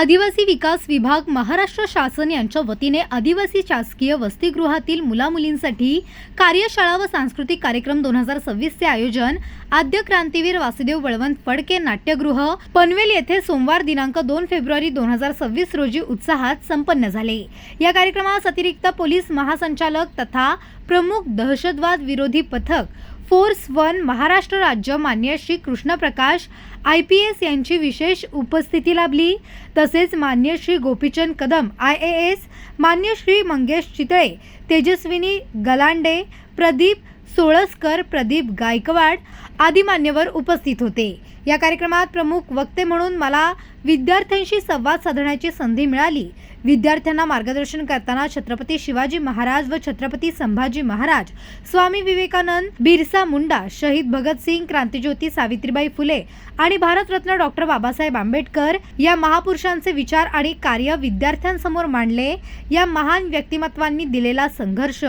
आदिवासी विकास विभाग महाराष्ट्र शासन यांच्या वतीने आदिवासी शासकीय वसतिगृहातील मुलामुलींसाठी कार्यशाळा व सांस्कृतिक कार्यक्रम दोन हजार सव्वीसचे आयोजन आद्य क्रांतीवीर वासुदेव बळवंत फडके नाट्यगृह पनवेल येथे सोमवार दिनांक दोन फेब्रुवारी दोन हजार सव्वीस रोजी उत्साहात संपन्न झाले. या कार्यक्रमास अतिरिक्त पोलीस महासंचालक तथा प्रमुख दहशतवाद विरोधी पथक फोर्स वन महाराष्ट्र राज्य मान्य Shri Krishnaprakash I P S यांची विशेष उपस्थिती लाभली. तसेच मान्य Shri Gopichand Kadam I A S मान्य श्री मंगेश चितळे तेजस्विनी गलांडे प्रदीप सोळसकर प्रदीप गायकवाड आदी मान्यवर उपस्थित होते. या कार्यक्रमात प्रमुख वक्ते म्हणून मला विद्यार्थ्यांशी संवाद साधण्याची संधी मिळाली. विद्यार्थ्यांना मार्गदर्शन करताना छत्रपती शिवाजी महाराज व छत्रपती संभाजी महाराज स्वामी विवेकानंद बिरसा मुंडा शहीद भगतसिंग क्रांतिज्योती सावित्रीबाई फुले आणि भारतरत्न डॉक्टर बाबासाहेब आंबेडकर या महापुरुषांचे विचार आणि कार्य विद्यार्थ्यांसमोर मांडले. या महान व्यक्तिमत्वांनी दिलेला संघर्ष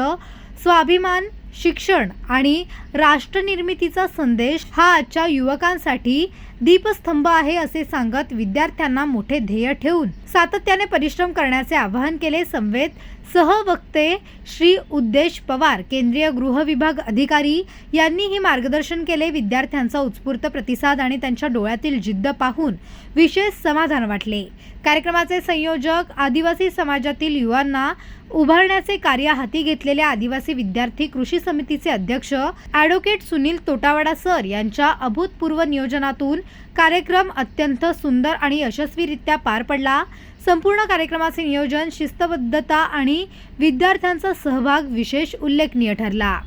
स्वाभिमान शिक्षण आणि राष्ट्रनिर्मितीचा संदेश हा आजच्या युवकांसाठी दीपस्तंभ आहे असे सांगत विद्यार्थ्यांना मोठे ध्येय ठेवून सातत्याने परिश्रम करण्याचे आवाहन केले. समवेत सहवक्ते श्री उद्देश पवार केंद्रीय गृह विभाग अधिकारी यांनीही मार्गदर्शन केले. विद्यार्थ्यांचा उत्स्फूर्त प्रतिसाद आणि त्यांच्या डोळ्यातील जिद्द पाहून विशेष समाधान वाटले. कार्यक्रमाचे संयोजक आदिवासी समाजातील युवांना उभारण्याचे कार्य हाती घेतलेल्या आदिवासी विद्यार्थी कृषी समितीचे अध्यक्ष ॲडव्होकेट सुनील तोटावाडा सर यांच्या अभूतपूर्व नियोजनातून कार्यक्रम अत्यंत सुंदर आणि यशस्वीरित्या पार पडला. संपूर्ण कार्यक्रमाचे नियोजन शिस्तबद्धता आणि विद्यार्थ्यांचा सहभाग विशेष उल्लेखनीय ठरला.